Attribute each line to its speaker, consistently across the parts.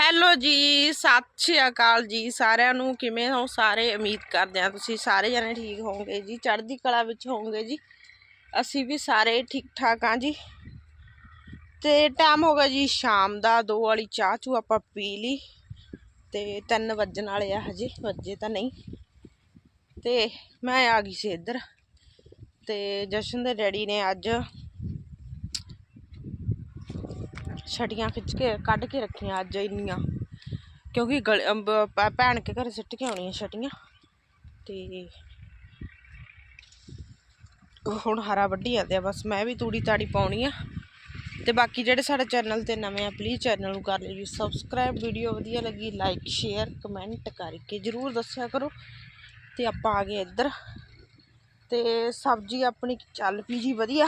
Speaker 1: Hello ਜੀ, ਸਤਿ ਸ਼੍ਰੀ ਅਕਾਲ ਜੀ ਸਾਰਿਆਂ ਨੂੰ। ਕਿਵੇਂ ਹੋ ਸਾਰੇ? ਉਮੀਦ ਕਰਦੇ ਆ ਤੁਸੀਂ ਸਾਰੇ ਜਣੇ ਠੀਕ ਹੋਵੋਗੇ ਜੀ। ਚੜ੍ਹਦੀ ਕਲਾ ਵਿੱਚ ਹੋਵੋਗੇ ਜੀ। ਅਸੀਂ ਵੀ ਸਾਰੇ ਠੀਕ ਠਾਕ ਆ ਜੀ। ਤੇ ਟਾਈਮ ਹੋ ਗਿਆ ਜੀ ਸ਼ਾਮ ਦਾ, ਦੋ ਵਾਲੀ ਚਾਹ ਚੂ ਆਪਾਂ ਪੀ ਲਈ। ਤੇ 3 ਵੱਜਣ ਵਾਲੇ ਆ ਹਜੇ, ਵੱਜੇ ਤਾਂ ਨਹੀਂ। ਤੇ ਮੈਂ ਆ ਗਈ ਸੀ ਇੱਧਰ। ਤੇ ਜਸ਼ਨ ਦੇ ਡੈਡੀ ਨੇ ਅੱਜ ਛਟੀਆਂ ਖਿੱਚ ਕੇ ਕੱਢ ਕੇ ਰੱਖੀਆਂ ਅੱਜ ਇੰਨੀਆਂ। ਕਿਉਂਕਿ ਗਲ ਭੈਣ ਕੇ ਘਰੇ ਸਿੱਟ ਕੇ ਆਉਣੀਆਂ ਛਟੀਆਂ ਤੇ ਹੁਣ ਹਰਾ ਵੱਢੀ ਜਾਂਦੇ ਆ, ਬਸ ਮੈਂ ਵੀ ਤੂੜੀ ਤਾੜੀ ਪਾਉਣੀ ਆ। ਤੇ ਬਾਕੀ ਜਿਹੜੇ ਸਾਡੇ ਚੈਨਲ ਤੇ ਨਵੇਂ ਆ ਪਲੀਜ਼ ਚੈਨਲ ਨੂੰ ਕਰ ਲਿਓ ਜੀ ਸਬਸਕ੍ਰਾਈਬ ਵੀਡੀਓ ਵਧੀਆ ਲੱਗੀ ਲਾਈਕ ਸ਼ੇਅਰ ਕਮੈਂਟ ਕਰਕੇ ਜਰੂਰ ਦੱਸਿਆ ਕਰੋ। ਤੇ ਆਪਾਂ ਆ ਗਏ ਇੱਧਰ। ਤੇ ਸਬਜ਼ੀ ਆਪਣੀ ਚੱਲ ਪਈ ਜੀ ਵਧੀਆ।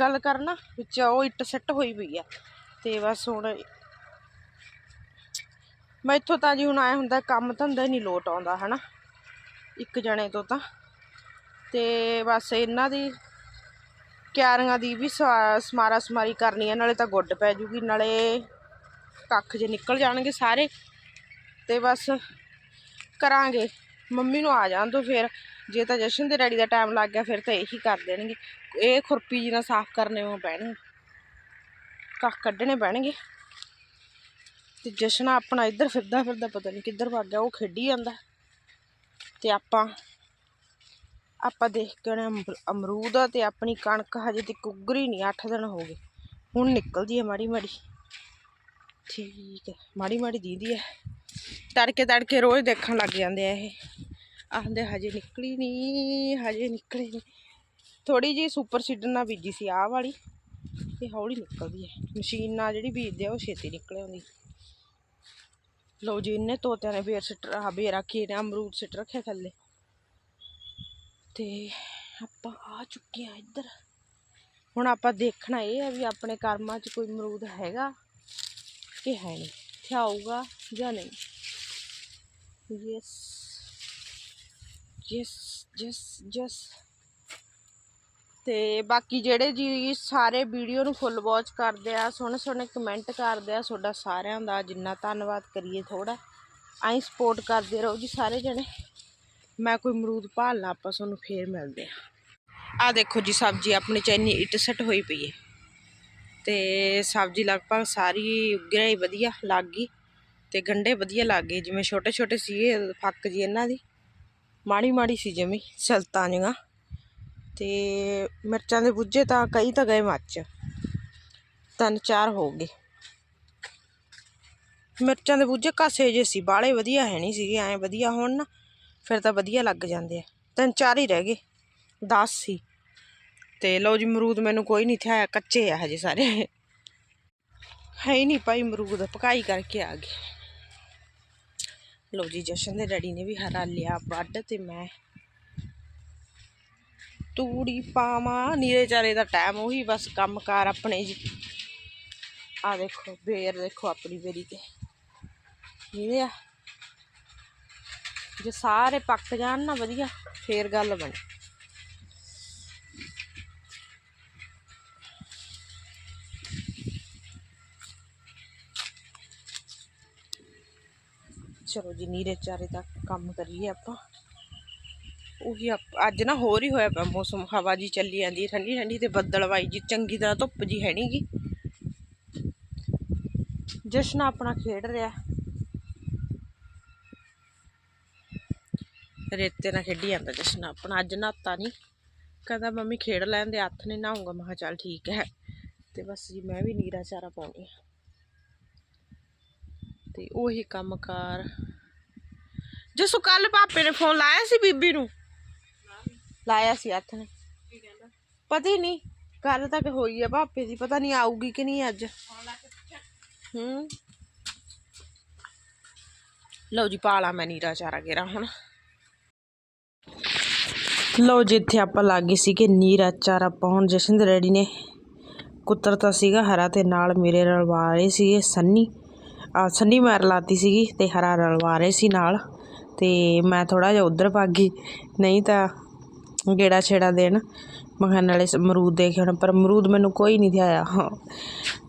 Speaker 1: ਗੱਲ ਕਰਨਾ, ਵਿੱਚ ਉਹ ਇੱਟ ਸੈੱਟ ਹੋਈ ਪਈ ਆ। ਤੇ ਬਸ ਹੁਣ ਮੈਥੋਂ ਤਾਂ ਜੀ ਹੁਣ ਆਇਆ ਹੁੰਦਾ, ਕੰਮ ਧੰਦਾ ਹੀ ਨਹੀਂ ਲੋਟ ਆਉਂਦਾ, ਹਨਾ? ਇੱਕ ਜਣੇ ਤੋਂ ਤਾਂ। ਤੇ ਬਸ ਇਹਨਾਂ ਦੀ ਕਿਆਰੀਆਂ ਦੀ ਵੀ ਸਵਾ- ਸਮਾਰਾ ਸਮਾਰੀ ਕਰਨੀ ਹੈ ਨਾਲੇ ਤਾਂ ਗੁੱਡ ਪੈ ਜੂਗੀ, ਨਾਲੇ ਕੱਖ ਜੇ ਨਿਕਲ ਜਾਣਗੇ ਸਾਰੇ। ਤੇ ਬਸ ਕਰਾਂਗੇ। ਮੰਮੀ ਨੂੰ ਆ ਜਾਣ ਤੋਂ ਫਿਰ। ਜੇ ਤਾਂ ਜਸ਼ਨ ਦੇ ਡੈਡੀ ਦਾ ਟਾਈਮ ਲੱਗ ਗਿਆ, ਫਿਰ ਤਾਂ ਇਹੀ ਕਰ ਦੇਣਗੇ। ਇਹ ਖੁਰਪੀ ਜੀ ਨਾਲ ਸਾਫ਼ ਕਰਨੇ ਉਹ ਪੈਣਗੇ ਕੱਖ ਕੱਢਣੇ ਪੈਣਗੇ। ਤੇ ਜਸ਼ਨਾ ਆਪਣਾ ਇੱਧਰ ਫਿਰਦਾ ਫਿਰਦਾ ਪਤਾ ਨਹੀਂ ਕਿੱਧਰ ਭੱਗ ਗਿਆ, ਉਹ ਖੇਡੀ ਜਾਂਦਾ। ਤੇ ਆਪਾਂ ਆਪਾਂ ਦੇਖ ਕੇ ਆਉਣੇ ਅੰਬ- ਅਮਰੂਦ ਤੇ ਆਪਣੀ ਕਣਕ ਹਜੇ ਤੱਕ ਉਗਰੀ ਨਹੀਂ 8 ਦਿਨ ਹੋ ਗਏ। ਹੁਣ ਨਿਕਲਦੀ ਹੈ ਮਾੜੀ ਮਾੜੀ। ਠੀਕ ਹੈ, ਮਾੜੀ ਮਾੜੀ ਦੀਦੀ ਹੈ। ਤੜਕੇ ਤੜਕੇ ਰੋਜ਼ ਦੇਖਣ ਲੱਗ ਜਾਂਦੇ ਆ ਇਹ। ਆਂਦੇ ਹਜੇ ਨਿਕਲੀ ਨਹੀਂ ਹਜੇ ਨਿਕਲੀ ਨਹੀਂ ਥੋੜੀ ਜੀ ਸੁਪਰ ਸੀਡਰ ਨਾਲ ਬੀਜੀ ਸੀ ਆਹ ਵਾਲੀ। ਇਹ ਹੌਲੀ ਨਿਕਲਦੀ ਹੈ। ਮਸ਼ੀਨ ਨਾਲ ਜਿਹੜੀ ਬੀਜਦੇ ਆ, ਉਹ ਛੇਤੀ ਨਿਕਲ ਆਉਂਦੀ ਲਓ ਜੀ ਇਹਨੇ ਤੋਤਿਆਂ ਨੇ ਬੇਰ ਸਿੱਟ ਆ ਬੇਰ ਰੱਖੀ ਨੇ ਅਮਰੂਦ ਸਿੱਟ ਰੱਖਿਆ ਥੱਲੇ। ਤੇ ਆਪਾਂ ਆ ਚੁੱਕੇ ਆ ਇੱਧਰ। ਹੁਣ ਆਪਾਂ ਦੇਖਣਾ ਇਹ ਹੈ ਵੀ ਆਪਣੇ ਕਰਮਾਂ 'ਚ ਕੋਈ ਅਮਰੂਦ ਹੈਗਾ ਕਿ ਹੈ ਨਹੀਂ, ਇੱਥੇ ਆਊਗਾ ਜਾਂ ਨਹੀਂ। ਯੈਸ ਯੈਸ ਯੈਸ ਯੈਸ ਤੇ ਬਾਕੀ ਜਿਹੜੇ ਜੀ ਸਾਰੇ ਵੀਡੀਓ ਨੂੰ ਫੁੱਲ ਵਾਚ ਕਰਦੇ ਆ ਸੋਹਣੇ ਸੋਹਣੇ ਕਮੈਂਟ ਕਰਦੇ ਆ, ਤੁਹਾਡਾ ਸਾਰਿਆਂ ਦਾ ਜਿੰਨਾ ਧੰਨਵਾਦ ਕਰੀਏ ਥੋੜਾ ਆਈ ਸਪੋਰਟ ਕਰਦੇ ਰਹੋ ਜੀ ਸਾਰੇ ਜਣੇ। ਮੈਂ ਕੋਈ ਅਮਰੂਦ ਭਾਲ ਲਾ, ਆਪਾਂ ਤੁਹਾਨੂੰ ਫੇਰ ਮਿਲਦੇ ਆ ਆ ਦੇਖੋ ਜੀ ਸਬਜ਼ੀ ਆਪਣੀ ਚੈਨੀ ਇੱਟ ਸੱਟ ਹੋਈ ਪਈ ਹੈ। ਤੇ ਸਬਜ਼ੀ ਲਗਭਗ ਸਾਰੀ ਉੱਗਿਆ ਹੀ ਵਧੀਆ ਲੱਗ ਗਈ। ਤੇ ਗੰਡੇ ਵਧੀਆ ਲੱਗ ਗਏ, ਜਿਵੇਂ ਛੋਟੇ ਛੋਟੇ ਸੀਗੇ, ਫੱਕ ਜੀ ਇਹਨਾਂ ਦੀ। ਮਾੜੀ ਮਾੜੀ ਸੀ ਜਮੀ ਸਲਤਾਂ ਜਿਹੀਆਂ ਤੇ ਮਿਰਚਾਂ ਦੇ ਬੁੱਝੇ ਤਾਂ ਕਈ ਤਾਂ ਗਏ ਮੱਚ ਤਿੰਨ ਚਾਰ ਹੋ ਗਏ। ਮਿਰਚਾਂ ਦੇ ਬੁੱਝੇ ਕਾਸੇ ਜੇ ਸੀ, ਬਾਲੇ ਵਧੀਆ ਹੈ ਨਹੀਂ ਸੀਗੇ, ਐ ਵਧੀਆ ਹੋਣ ਨਾ, ਫਿਰ ਤਾਂ ਵਧੀਆ ਲੱਗ ਜਾਂਦੇ ਆ। ਤਿੰਨ ਚਾਰ ਹੀ ਰਹਿ ਗਏ 10 ਸੀ। ਤੇ ਲਓ ਜੀ ਮਰੂਦ ਮੈਨੂੰ ਕੋਈ ਨਹੀਂ ਥਿਆ ਕੱਚੇ ਆ ਹਜੇ ਸਾਰੇ। ਹੈ ਹੀ ਨਹੀਂ ਭਾਈ ਮਰੂਦ ਪਕਾਈ ਕਰਕੇ ਆ ਗਏ। ਲਓ ਜੀ, ਜਸ਼ਨ ਦੇ ਡੈਡੀ ਨੇ ਵੀ ਹਰਾ ਲਿਆ ਵੱਢ ਤੇ ਮੈਂ ਤੂੜੀ ਪਾਵਾਂ, ਨੀਰੇ ਚਾਰੇ ਦਾ ਟਾਈਮ ਉਹੀ ਬਸ ਕੰਮਕਾਰ ਆਪਣੇ ਜੀ। ਆ ਦੇਖੋ, ਬੇਰ ਦੇਖੋ ਆਪਣੀ ਬੇਰੀ ਤੇ। ਨੀਰੇ ਆ। ਜੇ ਸਾਰੇ ਪੱਕ ਜਾਣ ਨਾ ਵਧੀਆ, ਫੇਰ ਗੱਲ ਬਣੀ। ਚਲੋ ਜੀ, ਨੀਰੇ ਚਾਰੇ ਦਾ ਕੰਮ ਕਰੀਏ ਆਪਾਂ। ਉਹੀ ਆਪ- ਅੱਜ ਨਾ ਹੋਰ ਹੀ ਹੋਇਆ ਪਿਆ ਮੌਸਮ, ਹਵਾ ਜੀ ਚੱਲੀ ਜਾਂਦੀ ਠੰਡੀ ਠੰਡੀ ਤੇ ਬੱਦਲ ਬੱਦਲਵਾਈ ਜੀ, ਚੰਗੀ ਤਰ੍ਹਾਂ ਧੁੱਪ ਜੀ ਹੈ ਨਹੀਂਗੀ ਜਸ਼ਨ ਆਪਣਾ ਖੇਡ ਰਿਹਾ। ਰੇਤੇ ਨਾਲ ਖੇਡੀ ਜਾਂਦਾ ਜਸ਼ਨ ਆਪਣਾ, ਅੱਜ ਨਹਾਤਾ ਨਹੀਂ ਕਹਿੰਦਾ ਮੰਮੀ ਖੇਡ ਲੈਣ ਦੇ ਹੱਥ ਨੇ ਨਹਾਉਂਗਾ ਮੈਂ ਕਿਹਾ ਚੱਲ ਠੀਕ ਹੈ। ਤੇ ਬਸ ਜੀ, ਮੈਂ ਵੀ ਨੀਰਾ ਚਾਰਾ ਪਾਉਣੀ ਆ। ਤੇ ਉਹੀ ਕੰਮਕਾਰ ਜਸੂ ਕੱਲ ਪਾਪੇ ਨੇ ਫੋਨ ਲਾਇਆ ਸੀ ਬੀਬੀ ਨੂੰ? ਲਾਇਆ ਸੀ ਹੱਥ ਨੇ। ਪਤਾ ਹੀ ਨਹੀਂ ਕੱਲ ਤੱਕ ਹੋਈ ਆ ਪਾਪੇ ਦੀ ਪਤਾ ਨਹੀਂ ਆਊਗੀ ਕਿ ਨਹੀਂ ਅੱਜ। ਹੂੰ। ਲਓ ਜੀ ਪਾਲਾ ਮੈਂ ਨੀਰਾ ਚਾਰਾ ਗੇਰਾ ਹੁਣ। ਲਓ ਜੀ ਇੱਥੇ ਆਪਾਂ ਲੱਗੇ ਸੀ ਕਿ ਨੀਰਾ ਚਾਰਾ ਪਾਉਣ। ਜਸ਼ਨ ਦੇ ਰੈਡੀ ਨੇ ਕੁੱਤਰਤਾ ਸੀਗਾ ਹਰਾ ਤੇ ਨਾਲ ਮੇਰੇ ਰਲਵਾ ਰਹੇ ਸੀਗੇ ਸੰਨੀ। ਆ ਸੰਨੀ ਮਾਰ ਲਾਤੀ ਸੀਗੀ ਤੇ ਹਰਾ ਰਲਵਾ ਰਹੇ ਸੀ ਨਾਲ। ਤੇ ਮੈਂ ਥੋੜਾ ਜਿਹਾ ਉਧਰ ਭੱਗ ਗਈ। ਨਹੀਂ ਤਾਂ ਗੇੜਾ ਛੇੜਾ ਦੇਣ। ਮਖਾਨ ਕਿਹਾ ਨਾਲੇ ਸ- ਅਮਰੂਦ ਦੇਖ ਹੁਣ ਪਰ ਅਮਰੂਦ ਮੈਨੂੰ ਕੋਈ ਨਹੀਂ ਦਿਆਇਆ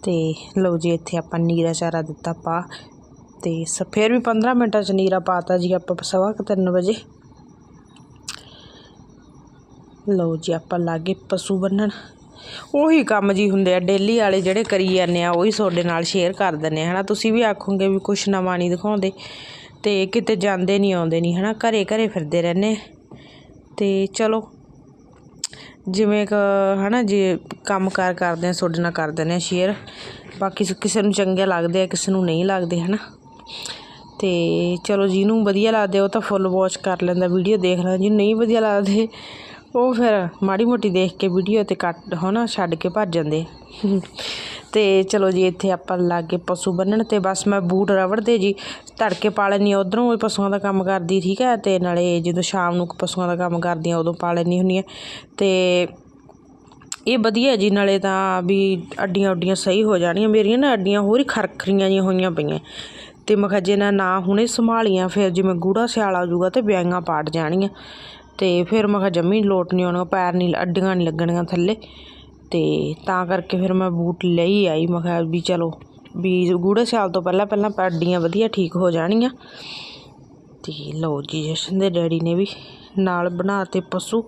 Speaker 1: ਤੇ ਲਓ ਜੀ, ਇੱਥੇ ਆਪਾਂ ਨੀਰਾ ਚਾਰਾ ਦਿੱਤਾ ਪਾ। ਤੇ ਸ ਫਿਰ ਵੀ 15 ਮਿੰਟਾਂ ਚ ਨੀਰਾ ਪਾਤਾ ਜੀ ਆਪਾਂ ਸਵਾ ਕੁ ਤਿੰਨ ਵਜੇ। ਲਓ ਜੀ, ਆਪਾਂ ਲਾਗੇ ਪਸ਼ੂ ਬੰਨਣ। ਉਹੀ ਕੰਮ ਜੀ ਹੁੰਦੇ ਆ, ਡੇਲੀ ਵਾਲੇ ਜਿਹੜੇ ਕਰੀ ਜਾਂਦੇ ਆ, ਉਹੀ ਤੁਹਾਡੇ ਨਾਲ ਸ਼ੇਅਰ ਕਰ ਦਿੰਦੇ ਆ, ਹਨਾ? ਤੁਸੀਂ ਵੀ ਆਖੋਗੇ ਵੀ ਕੁਛ ਨਵਾਂ ਨਹੀਂ ਦਿਖਾਉਂਦੇ। ਤੇ ਕਿਤੇ ਜਾਂਦੇ ਨਹੀਂ, ਆਉਂਦੇ ਨਹੀਂ, ਹਨਾ? ਘਰੇ ਘਰੇ ਫਿਰਦੇ ਰਹਿੰਦੇ ਅਤੇ ਚਲੋ, ਜਿਵੇਂ ਕ ਹੈ ਨਾ ਜੇ ਕੰਮ ਕਾਰ ਕਰਦੇ ਹਾਂ ਤੁਹਾਡੇ ਨਾਲ ਕਰ ਦਿੰਦੇ ਹਾਂ ਸ਼ੇਅਰ ਬਾਕੀ ਕਿਸੇ ਨੂੰ ਚੰਗੇ ਲੱਗਦੇ ਆ, ਕਿਸੇ ਨੂੰ ਨਹੀਂ ਲੱਗਦੇ ਹੈ ਨਾ ਅਤੇ ਚਲੋ, ਜਿਹਨੂੰ ਵਧੀਆ ਲੱਗਦੇ ਉਹ ਤਾਂ ਫੁੱਲ ਵਾਚ ਕਰ ਲੈਂਦਾ ਵੀਡੀਓ ਦੇਖ ਲੈਂਦਾ, ਜਿਹਨੂੰ ਨਹੀਂ ਵਧੀਆ ਲੱਗਦੇ, ਉਹ ਫਿਰ ਮਾੜੀ ਮੋਟੀ ਦੇਖ ਕੇ ਵੀਡੀਓ ਤੇ ਕੱਟ, ਹਨਾ, ਛੱਡ ਕੇ ਭੱਜ ਜਾਂਦੇ। ਤੇ ਚਲੋ ਜੀ, ਇੱਥੇ ਆਪਾਂ ਲਾਗੇ ਪਸ਼ੂ ਬੰਨਣ ਤੇ ਬਸ ਮੈਂ ਬੂਟ ਰਬੜ ਦੇ ਜੀ, ਧੜਕੇ ਪਾ ਲੈਂਦੀ ਹਾਂ ਉਧਰੋਂ ਪਸ਼ੂਆਂ ਦਾ ਕੰਮ ਕਰਦੀ, ਠੀਕ ਹੈ? ਤੇ ਨਾਲੇ ਜਦੋਂ ਸ਼ਾਮ ਨੂੰ ਪਸ਼ੂਆਂ ਦਾ ਕੰਮ ਕਰਦੀ ਹਾਂ, ਉਦੋਂ ਪਾ ਲੈਂਦੀ ਹੁੰਦੀ ਹਾਂ। ਤੇ ਇਹ ਵਧੀਆ ਜੀ, ਨਾਲੇ ਤਾਂ ਵੀ ਅੱਡੀਆਂ ਉੱਡੀਆਂ ਸਹੀ ਹੋ ਜਾਣੀਆਂ। ਮੇਰੀਆਂ ਨਾ ਅੱਡੀਆਂ ਹੋਰ ਹੀ ਖਰਖਰੀਆਂ ਜਿਹੀਆਂ ਹੋਈਆਂ ਪਈਆਂ। ਤੇ ਮੈਂ ਕਿਹਾ ਜੇ ਨਾ ਨਾ ਹੁਣੇ ਸੰਭਾਲੀਆਂ, ਫਿਰ ਜਿਵੇਂ ਗੂੜਾ ਸਿਆਲ ਆ ਜਾਊਗਾ ਤੇ ਵਿਆਹੀਆਂ ਪਾਟ ਜਾਣੀਆਂ। ਤੇ ਫਿਰ ਮੈਂ ਕਿਹਾ ਜੰਮੀ ਲੋਟ ਨਹੀਂ ਆਉਣਾ, ਪੈਰ ਨਹੀਂ, ਅੱਡੀਆਂ ਨਹੀਂ ਲੱਗਣੀਆਂ ਥੱਲੇ। ਤੇ ਤਾਂ ਕਰਕੇ ਫਿਰ ਮੈਂ ਬੂਟ ਲਈ ਆਈ, ਮੈਂ ਕਿਹਾ ਵੀ ਚਲੋ ਵੀ ਗੂੜੇ ਸਿਆਲ ਤੋਂ ਪਹਿਲਾਂ ਪਹਿਲਾਂ ਅੱਡੀਆਂ ਵਧੀਆ ਠੀਕ ਹੋ ਜਾਣੀਆਂ। ਤੇ ਲਓ ਜੀ, ਜਸ਼ਨ ਦੇ ਡੈਡੀ ਨੇ ਵੀ ਨਾਲ ਬਣਾ ਤੇ ਪਸ਼ੂ।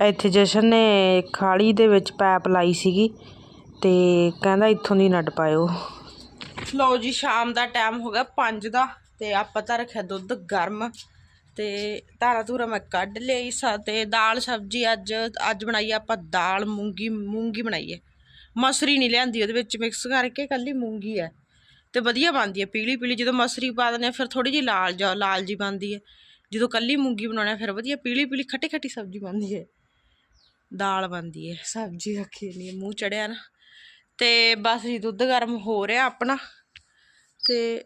Speaker 1: ਇੱਥੇ ਜਸ਼ਨ ਨੇ ਖਾਲੀ ਦੇ ਵਿੱਚ ਪੈਪ ਲਾਈ ਸੀਗੀ ਤੇ ਕਹਿੰਦਾ ਇੱਥੋਂ ਦੀ ਨੱਟ ਪਾਇਓ। ਲਓ ਜੀ, ਸ਼ਾਮ ਦਾ ਟਾਈਮ ਹੋ ਗਿਆ 5 ਦਾ ਤੇ ਆਪਾਂ ਤਾਂ ਰੱਖਿਆ ਦੁੱਧ ਗਰਮ ਤੇ ਧਾਰਾ ਧੂਰਾ ਮੈਂ ਕੱਢ ਲਈ ਸਾ ਤੇ ਦਾਲ ਸਬਜੀ ਅੱਜ ਅੱਜ ਬਣਾਈ ਆਪਾਂ ਦਾਲ, ਮੂੰਗੀ ਮੂੰਗੀ ਬਣਾਈ ਹੈ। ਮਸਰੀ ਨਹੀਂ ਲਿਆਂਦੀ ਉਹਦੇ ਵਿੱਚ ਮਿਕਸ ਕਰਕੇ ਕੱਲੀ ਮੂੰਗੀ ਹੈ। ਤੇ ਵਧੀਆ ਬਣਦੀ ਹੈ, ਪੀਲੀ ਪੀਲੀ ਜਦੋਂ ਮਸਰੀ ਪਾ ਦਿੰਦੇ ਆ ਫਿਰ ਥੋੜੀ ਜਿਹੀ ਲਾਲ ਜਾ ਲਾਲ ਜੀ ਬਣਦੀ ਹੈ। ਜਦੋਂ ਕੱਲੀ ਮੂੰਗੀ ਬਣਾਉਣਾ ਫਿਰ ਵਧੀਆ ਪੀਲੀ ਪੀਲੀ ਖੱਟੀ ਖੱਟੀ ਸਬਜ਼ੀ ਬਣਦੀ ਹੈ। ਦਾਲ ਬਣਦੀ ਹੈ, ਸਬਜ਼ੀ ਰੱਖੀ ਨਹੀਂ ਮੂੰਹ ਚੜਿਆ ਨਾ। ਤੇ ਬਸ ਜੀ, ਦੁੱਧ ਗਰਮ ਹੋ ਰਿਹਾ ਆਪਣਾ। ਤੇ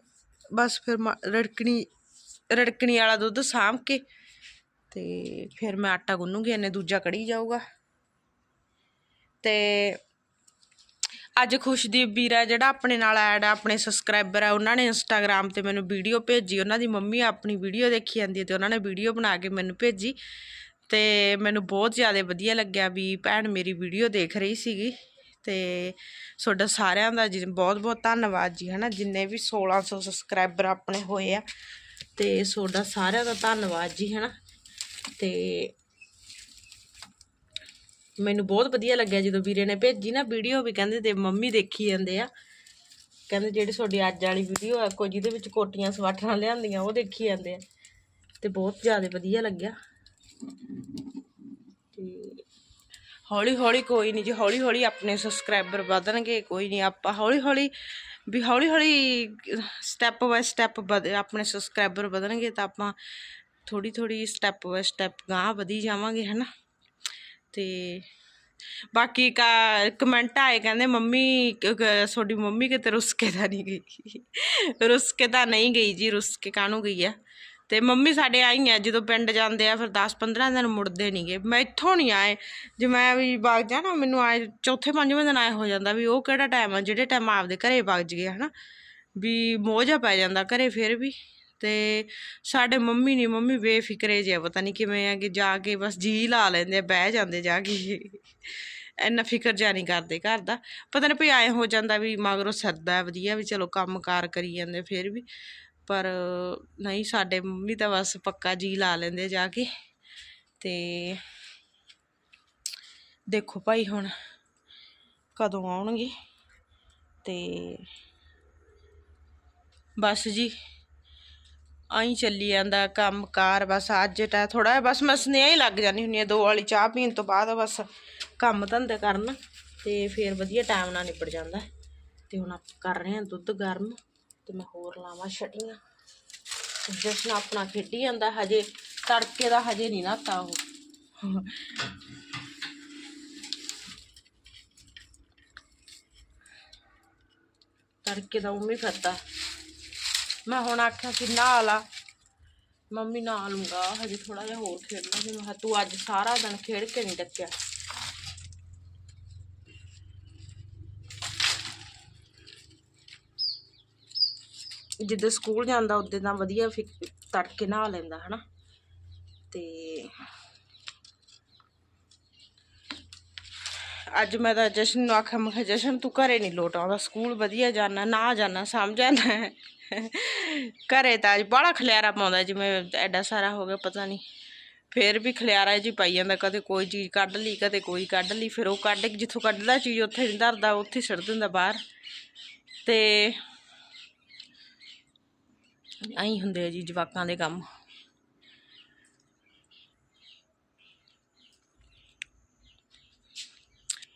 Speaker 1: ਬਸ ਫਿਰ ਮ- ਰੜਕਣੀ ਰੜਕਣੀ ਵਾਲਾ ਦੁੱਧ ਸਾਂਭ ਕੇ ਤੇ ਫਿਰ ਮੈਂ ਆਟਾ ਗੁੰਨੂਗੀ, ਇਹਨੇ ਦੂਜਾ ਕੜੀ ਜਾਊਗਾ। ਤੇ ਅੱਜ ਖੁਸ਼ਦੀਪ ਵੀਰਾ ਜਿਹੜਾ ਆਪਣੇ ਨਾਲ ਐਡ ਆ ਆਪਣੇ ਸਬਸਕ੍ਰਾਈਬਰ ਆ ਉਹਨਾਂ ਨੇ ਇੰਸਟਾਗ੍ਰam ਤੇ ਮੈਨੂੰ ਵੀਡੀਓ ਭੇਜੀ, ਉਹਨਾਂ ਦੀ ਮੰਮੀ ਆਪਣੀ ਵੀਡੀਓ ਦੇਖੀ ਜਾਂਦੀ ਹੈ ਤੇ ਉਹਨਾਂ ਨੇ ਵੀਡੀਓ ਬਣਾ ਕੇ ਮੈਨੂੰ ਭੇਜੀ। ਤੇ ਮੈਨੂੰ ਬਹੁਤ ਜ਼ਿਆਦਾ ਵਧੀਆ ਲੱਗਿਆ ਵੀ ਭੈਣ ਮੇਰੀ ਵੀਡੀਓ ਦੇਖ ਰਹੀ ਸੀਗੀ। ਤੇ ਤੁਹਾਡਾ ਸਾਰਿਆਂ ਦਾ ਜੀ ਬਹੁਤ ਬਹੁਤ ਧੰਨਵਾਦ ਜੀ, ਹਨਾ? ਜਿੰਨੇ ਵੀ 1600 ਸਬਸਕ੍ਰਾਈਬਰ ਆਪਣੇ ਹੋਏ ਆ, ਤੇ ਤੁਹਾਡਾ ਸਾਰਿਆਂ ਦਾ ਧੰਨਵਾਦ ਜੀ, ਹਨਾ? ਤੇ ਮੈਨੂੰ ਬਹੁਤ ਵਧੀਆ ਲੱਗਿਆ ਜਦੋਂ ਵੀਰੇ ਨੇ ਭੇਜੀ ਨਾ ਵੀਡੀਓ ਵੀ, ਕਹਿੰਦੇ ਤੇ ਮੰਮੀ ਦੇਖੀ ਜਾਂਦੇ ਆ। ਕਹਿੰਦੇ ਜਿਹੜੀ ਤੁਹਾਡੀ ਅੱਜ ਵਾਲੀ ਵੀਡੀਓ ਆ, ਕੋਈ ਜਿਹਦੇ ਵਿੱਚ ਕੋਟੀਆਂ ਸਵਾਟਰਾਂ ਲਿਆਂਦੀਆਂ, ਉਹ ਦੇਖੀ ਜਾਂਦੇ ਆ। ਤੇ ਬਹੁਤ ਜ਼ਿਆਦਾ ਵਧੀਆ ਲੱਗਿਆ। ਹੌਲੀ ਹੌਲੀ ਕੋਈ ਨਹੀਂ ਜੀ ਹੌਲੀ ਹੌਲੀ ਆਪਣੇ ਸਬਸਕ੍ਰਾਈਬਰ ਵਧਣਗੇ, ਕੋਈ ਨਹੀਂ ਆਪਾਂ ਹੌਲੀ ਹੌਲੀ ਵੀ ਹੌਲੀ ਹੌਲੀ ਸਟੈਪ ਬਾਏ ਸਟੈਪ ਆਪਣੇ ਸਬਸਕ੍ਰਾਈਬਰ ਵਧਣਗੇ ਤਾਂ ਆਪਾਂ ਥੋੜੀ ਥੋੜੀ ਸਟੈਪ ਬਾਏ ਸਟੈਪ ਗਾਂਹ ਵਧੀ ਜਾਵਾਂਗੇ, ਹਨਾ? ਤੇ ਬਾਕੀ ਕਾ ਕਮੈਂਟ ਆਏ ਕਹਿੰਦੇ, ਮੰਮੀ ਤੁਹਾਡੀ ਮੰਮੀ ਕਿਤੇ ਰੁੱਸ ਕੇ ਤਾਂ ਨਹੀਂ ਗਈ? ਰੁੱਸ ਕੇ ਤਾਂ ਨਹੀਂ ਗਈ ਜੀ, ਰੁੱਸ ਕੇ ਕਾਹਨੂੰ ਗਈ ਆ? ਤੇ ਮੰਮੀ ਸਾਡੇ ਆਈ ਆ, ਜਦੋਂ ਪਿੰਡ ਜਾਂਦੇ ਆ, ਫਿਰ 10-15 ਦਿਨ ਮੁੜਦੇ ਨਹੀਂਗੇ ਮੈਂ ਇੱਥੋਂ ਨਹੀਂ ਆਏ। ਜੇ ਮੈਂ ਵੀ ਬਾਗ ਜਾ ਨਾ ਮੈਨੂੰ ਆਏ, ਚੌਥੇ ਪੰਜਵੇਂ ਦਿਨ ਆਏ ਹੋ ਜਾਂਦਾ ਵੀ ਉਹ ਕਿਹੜਾ ਟਾਈਮ ਆ, ਜਿਹੜੇ ਟਾਈਮ ਆਪਦੇ ਘਰੇ ਵਗ ਜਗੇ, ਹਨਾ? ਵੀ ਮੋਜਾ ਪੈ ਜਾਂਦਾ ਘਰੇ ਫਿਰ ਵੀ। ਤੇ ਸਾਡੇ ਮੰਮੀ ਨਹੀਂ ਮੰਮੀ ਬੇਫਿਕਰੇ ਜੇ ਪਤਾ ਨਹੀਂ ਕਿਵੇਂ ਆ ਕਿ ਜਾ ਕੇ ਬਸ ਜੀ ਲਾ ਲੈਂਦੇ ਆ, ਬਹਿ ਜਾਂਦੇ ਜਾ ਕੇ। ਇੰਨਾ ਫਿਕਰ ਜਿਹਾ ਨਹੀਂ ਕਰਦੇ ਘਰ ਦਾ। ਪਤਾ ਨਹੀਂ ਭਈ ਆਏ ਹੋ ਜਾਂਦਾ ਵੀ ਮਗਰੋਂ ਸਰਦਾ ਵਧੀਆ ਵੀ ਚਲੋ ਕੰਮ ਕਾਰ ਕਰੀ ਜਾਂਦੇ ਫਿਰ ਵੀ। ਪਰ ਨਹੀਂ, ਸਾਡੇ ਮੰਮੀ ਤਾਂ ਬਸ ਪੱਕਾ ਜੀ ਲਾ ਲੈਂਦੇ ਜਾ ਕੇ। ਤੇ ਦੇਖੋ ਭਾਈ ਹੁਣ ਕਦੋਂ ਆਉਣਗੇ। ਤੇ ਬਸ ਜੀ, ਆਈ ਚੱਲੀ ਜਾਂਦਾ ਕੰਮ ਕਾਰ ਬਸ ਅੱਜ ਤਾਂ ਥੋੜਾ ਬਸ ਮੈਂ ਸੁਨੇਹਾ ਹੀ ਲੱਗ ਜਾਂਦੀ ਹੁੰਦੀ ਆ ਦੋ ਵਾਲੀ ਚਾਹ ਪੀਣ ਤੋਂ ਬਾਅਦ ਬਸ ਕੰਮ ਧੰਦੇ ਕਰਨ। ਤੇ ਫਿਰ ਵਧੀਆ ਟਾਈਮ ਨਾਲ ਨਿਬੜ ਜਾਂਦਾ। ਤੇ ਹੁਣ ਆਪਾਂ ਕਰ ਰਹੇ ਹਾਂ ਦੁੱਧ ਗਰਮ। ਤੇ ਮੈਂ ਹੋਰ ਲਾਵਾਂ ਛਟੀਆਂ। ਜਸ਼ਨ ਆਪਣਾ ਖੇਡੀ ਜਾਂਦਾ, ਹਜੇ ਤੜਕੇ ਦਾ ਹਜੇ ਨਹੀਂ ਨਾਤਾ ਉਹ। ਤੜਕੇ ਦਾ ਉਵੇਂ ਫਿਰਦਾ। ਮੈਂ ਹੁਣ ਆਖਿਆ ਕਿ ਨਹਾ ਲਾ ਮੰਮੀ ਨਾਲ ਲੂੰਗਾ ਹਜੇ ਥੋੜਾ ਜਿਹਾ ਹੋਰ ਖੇਡਣਾ ਸੀ। ਮੈਂ ਕਿਹਾ ਤੂੰ ਅੱਜ ਸਾਰਾ ਦਿਨ ਖੇਡ ਕੇ ਨਹੀਂ ਡੱਕਿਆ। ਜਿੱਦਾਂ ਸਕੂਲ ਜਾਂਦਾ ਉਦੋਂ ਦਾ ਵਧੀਆ ਫਿਰ ਤੜਕੇ ਨਹਾ ਲੈਂਦਾ, ਹਨਾ। ਤੇ ਅੱਜ ਮੈਂ ਤਾਂ ਜਸ਼ਨ ਨੂੰ ਆਖਿਆ, ਮੈਂ ਕਿਹਾ, ਜਸ਼ਨ ਤੂੰ ਘਰੇ ਨਹੀਂ ਲੋਟ ਆਉਂਦਾ, ਸਕੂਲ ਵਧੀਆ ਜਾਣਾ ਨਾ ਜਾਣਾ, ਸਮਝ ਆਣਾ ਘਰੇ ਤਾਂ ਅੱਜ ਬੜਾ ਖਲਿਆਰਾ ਪਾਉਂਦਾ, ਜਿਵੇਂ ਐਡਾ ਸਾਰਾ ਹੋ ਗਿਆ, ਪਤਾ ਨਹੀਂ। ਫੇਰ ਵੀ ਖਲਿਆਰਾ ਜੀ ਪਾਈ ਜਾਂਦਾ, ਕਦੇ ਕੋਈ ਚੀਜ਼ ਕੱਢ ਲਈ, ਕਦੇ ਕੋਈ ਕੱਢ ਲਈ, ਫਿਰ ਉਹ ਕੱਢ ਕੇ ਜਿੱਥੋਂ ਕੱਢਦਾ ਚੀਜ਼, ਉੱਥੇ ਨਹੀਂ ਧਰਦਾ, ਉੱਥੇ ਛੱਡ ਦਿੰਦਾ ਬਾਹਰ। ਤੇ ਐਂ ਹੁੰਦੇ ਆ ਜੀ ਜਵਾਕਾਂ ਦੇ ਕੰਮ।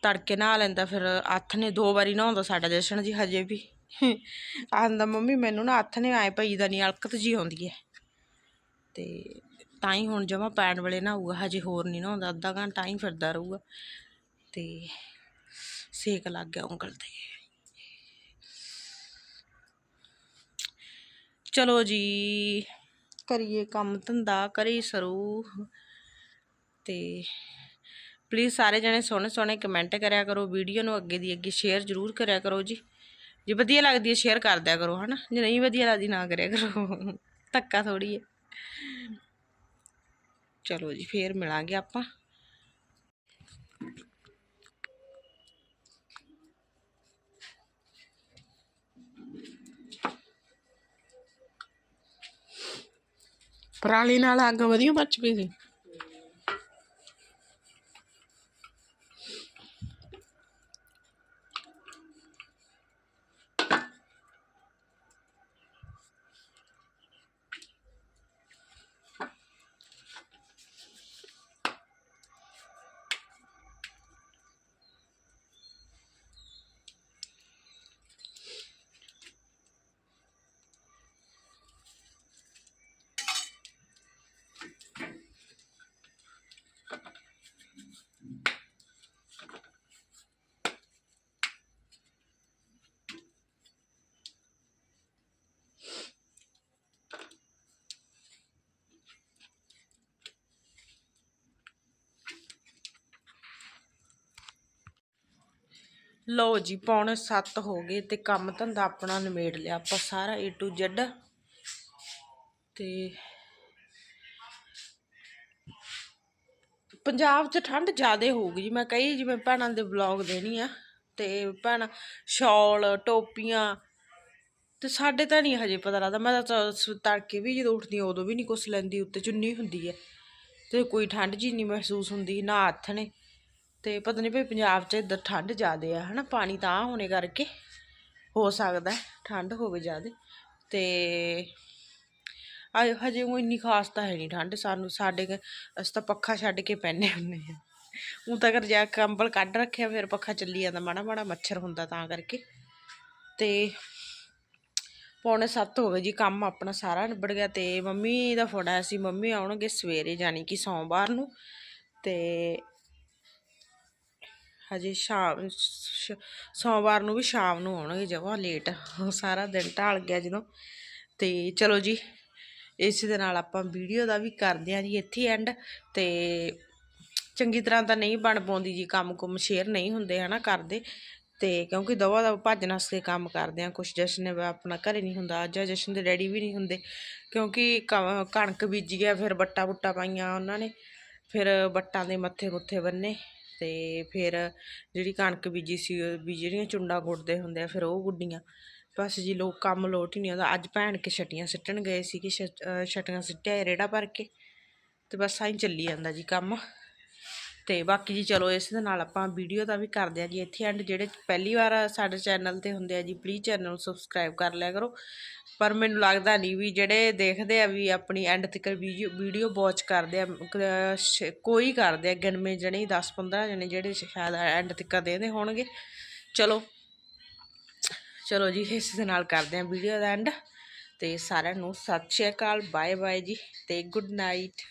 Speaker 1: ਤੜਕੇ ਨਹਾ ਲੈਂਦਾ, ਫਿਰ ਹੱਥ ਨੇ ਦੋ ਵਾਰੀ ਨਹਾਉਂਦਾ ਸਾਡਾ ਜਸ਼ਨ ਜੀ ਹਜੇ ਵੀ। ਆਂਦਾ ਮੰਮੀ, ਮੈਨੂੰ ਨਾ ਹੱਥ ਨੇ ਆਏ ਪਈ ਦਾ ਨਹੀਂ ਅਲਕਤ ਜੀ ਆਉਂਦੀ ਹੈ ਤੇ ਤਾਂ ਹੀ ਹੁਣ ਜਮਾ ਪੈਣ ਵੇਲੇ ਨਹਾਊਗਾ, ਹਜੇ ਹੋਰ ਨਹੀਂ ਨਹਾਉਂਦਾ, ਅੱਧਾ ਘੰਟਾ ਹੀ ਫਿਰਦਾ ਰਹੂਗਾ। ਤੇ ਸੇਕ ਲੱਗ ਗਿਆ ਉਂਗਲ ਤੇ। ਚਲੋ ਜੀ। ਕਰੀਏ ਕੰਮ ਧੰਦਾ, ਕਰੀ ਸਰੂ। ਤੇ ਪਲੀਜ਼ ਸਾਰੇ ਜਣੇ ਸੋਹਣੇ ਸੋਹਣੇ ਕਮੈਂਟ ਕਰਿਆ ਕਰੋ ਵੀਡੀਓ ਨੂੰ ਅੱਗੇ ਦੀ ਅੱਗੇ ਸ਼ੇਅਰ ਜ਼ਰੂਰ ਕਰਿਆ ਕਰੋ ਜੀ। ਜੇ ਵਧੀਆ ਲੱਗਦੀ ਹੈ ਸ਼ੇਅਰ ਕਰ ਦਿਆ ਕਰੋ, ਹਨਾ? ਜੇ ਨਹੀਂ ਵਧੀਆ ਲੱਗਦੀ, ਨਾ ਕਰਿਆ ਕਰੋ। ਧੱਕਾ ਥੋੜੀ ਹੈ। ਚਲੋ ਜੀ, ਫੇਰ ਮਿਲਾਂਗੇ ਆਪਾਂ।
Speaker 2: ਪਰਾਲੀ ਨਾਲ ਅੱਗ ਵਧੀਆ ਮੱਚ ਪਈ
Speaker 1: ਲਓ ਜੀ, ਪੌਣੇ 7 ਹੋ ਗਏ ਤੇ ਕੰਮ ਧੰਦਾ ਆਪਣਾ ਨਿਮੇੜ ਲਿਆ। ਆਪਾਂ ਸਾਰਾ A to Z ਤੇ ਪੰਜਾਬ 'ਚ ਠੰਡ ਜ਼ਿਆਦੇ ਹੋਊਗੀ ਜੀ। ਮੈਂ ਕਈ ਜਿਵੇਂ ਭੈਣਾਂ ਦੇ ਵਲੌਗ ਦੇਣੀ ਆ ਤੇ ਭੈਣਾਂ ਸ਼ਾਲ, ਟੋਪੀਆਂ ਤੇ ਸਾਡੇ ਤਾਂ ਨਹੀਂ ਹਜੇ ਪਤਾ ਲੱਗਦਾ। ਮੈਂ ਤਾਂ ਤੜਕੇ ਵੀ ਜਦੋਂ ਉੱਠਦੀ ਉਦੋਂ ਵੀ ਨਹੀਂ ਕੁਛ ਲੈਂਦੀ, ਉੱਤੇ ਚੁੰਨੀ ਹੁੰਦੀ ਹੈ ਤੇ ਕੋਈ ਠੰਡ ਜੀ ਨਹੀਂ ਮਹਿਸੂਸ ਹੁੰਦੀ, ਨਾ ਹੱਥ ਨੇ ਤੇ ਪਤਾ ਨਹੀਂ ਭਈ ਪੰਜਾਬ 'ਚ ਇੱਧਰ ਠੰਡ ਜ਼ਿਆਦੇ ਆ, ਹਨਾ? ਪਾਣੀ ਤਾਂ ਹੋਣੇ ਕਰਕੇ ਹੋ ਸਕਦਾ ਠੰਡ ਹੋਵੇ ਜ਼ਿਆਦੇ। ਤੇ ਆ ਹਜੇ ਉਹ ਇੰਨੀ ਖਾਸ ਤਾਂ ਹੈ ਨਹੀਂ ਠੰਡ, ਸਾਨੂੰ, ਸਾਡੇ ਅਸੀਂ ਤਾਂ ਪੱਖਾ ਛੱਡ ਕੇ ਪੈਨੇ ਹੁੰਨੇ ਆ। ਉਹ ਤਾਂ ਕਰ ਜਾ ਕੰਬਲ ਕੱਢ ਰੱਖਿਆ, ਫਿਰ ਪੱਖਾ ਚੱਲੀ ਜਾਂਦਾ, ਮਾੜਾ ਮਾੜਾ ਮੱਛਰ ਹੁੰਦਾ ਤਾਂ ਕਰਕੇ। ਤੇ ਪੌਣੇ 7 ਹੋ ਗਏ ਜੀ, ਕੰਮ ਆਪਣਾ ਸਾਰਾ ਨਿਬੜ ਗਿਆ ਤੇ ਮੰਮੀ ਦਾ ਫੋਨ ਆਇਆ ਸੀ, ਮੰਮੀ ਆਉਣਗੇ ਸਵੇਰੇ, ਜਾਣੀ ਕਿ ਸੋਮਵਾਰ ਨੂੰ। ਤੇ ਹਜੇ ਸ਼ਾਮ ਸੋਮਵਾਰ ਨੂੰ ਵੀ ਸ਼ਾਮ ਨੂੰ ਆਉਣਗੇ ਜਵਾ ਲੇਟ ਸਾਰਾ ਦਿਨ ਢਾਲ ਗਿਆ ਜਦੋਂ। ਤੇ ਚਲੋ ਜੀ, ਇਸ ਦੇ ਨਾਲ ਆਪਾਂ ਵੀਡੀਓ ਦਾ ਵੀ ਕਰਦੇ ਹਾਂ ਜੀ ਇੱਥੇ ਐਂਡ ਤੇ ਚੰਗੀ ਤਰ੍ਹਾਂ ਤਾਂ ਨਹੀਂ ਬਣ ਪਾਉਂਦੀ ਜੀ ਕੰਮ ਕੁਮ ਸ਼ੇਅਰ ਨਹੀਂ ਹੁੰਦੇ ਹਨਾ ਕਰਦੇ। ਤੇ ਕਿਉਂਕਿ ਦਵਾ ਦਾ ਭੱਜ ਨੱਸ ਕੇ ਕੰਮ ਕਰਦੇ ਆ ਕੁਛ ਜਸ਼ਨ ਨੇ ਆਪਣਾ ਘਰੇ ਨਹੀਂ ਹੁੰਦਾ, ਅੱਜ ਜਸ਼ਨ ਦੇ ਡੈਡੀ ਵੀ ਨਹੀਂ ਹੁੰਦੇ। ਕਿਉਂਕਿ ਕ- ਕਣਕ ਬੀਜੀ ਗਿਆ, ਫਿਰ ਬੱਟਾ ਬੁੱਟਾ ਪਾਈਆਂ ਉਹਨਾਂ ਨੇ। ਫਿਰ ਬੱਟਾਂ ਦੇ ਮੱਥੇ ਮੁੱਥੇ ਬੰਨੇ। ਤੇ ਫਿਰ ਜਿਹੜੀ ਕਣਕ ਬੀਜੀ ਸੀ ਵੀ ਜਿਹੜੀਆਂ ਚੁੰਡਾ ਗੁੱਡਦੇ ਹੁੰਦੇ ਆ, ਫਿਰ ਉਹ ਗੁੱਡੀਆਂ। ਬਸ ਜੀ ਲੋਕ ਕੰਮ ਲੋਟ ਹੀ ਨਹੀਂ ਆਉਂਦਾ। ਅੱਜ ਭੈਣ ਕੇ ਛਟੀਆਂ ਸਿੱਟਣ ਗਏ ਸੀ ਕਿ ਛਟੀਆਂ ਸਿੱਟਿਆ ਰੇੜਾ ਭਰ ਕੇ। ਤੇ ਬਸ ਆਈ ਚੱਲੀ ਜਾਂਦਾ ਜੀ ਕੰਮ। ਤੇ ਬਾਕੀ ਜੀ ਚਲੋ ਇਸ ਦੇ ਨਾਲ ਆਪਾਂ ਵੀਡੀਓ ਦਾ ਵੀ ਕਰਦੇ ਆ ਜੀ। ਇੱਥੇ ਐਂਡ ਜਿਹੜੇ ਪਹਿਲੀ ਵਾਰ ਸਾਡੇ ਚੈਨਲ ਤੇ ਹੁੰਦੇ ਆ ਜੀ ਪਲੀਜ਼ ਚੈਨਲ ਨੂੰ ਸਬਸਕ੍ਰਾਈਬ ਕਰ ਲਿਆ ਕਰੋ। ਪਰ ਮੈਨੂੰ ਲੱਗਦਾ ਨਹੀਂ ਵੀ ਜਿਹੜੇ ਦੇਖਦੇ ਆ ਵੀ ਆਪਣੀ ਐਂਡ ਤੱਕ ਵੀਡੀਓ ਵੀਡੀਓ ਵਾਚ ਕਰਦੇ ਆ ਕੋਈ ਕਰਦੇ ਆ ਗਿਣਵੇਂ ਜਣੇ 10 15 ਜਣੇ ਜਿਹੜੇ ਸ਼ਾਇਦ ਐਂਡ ਤੱਕ ਦੇਖਦੇ ਹੋਣਗੇ। ਚਲੋ ਚਲੋ ਜੀ, ਇਸ ਦੇ ਨਾਲ ਕਰਦੇ ਆ ਵੀਡੀਓ ਦਾ ਐਂਡ ਤੇ ਸਾਰਿਆਂ ਨੂੰ ਸਤਿ ਸ਼੍ਰੀ ਅਕਾਲ ਬਾਏ ਬਾਏ ਜੀ, ਤੇ ਗੁੱਡ ਨਾਈਟ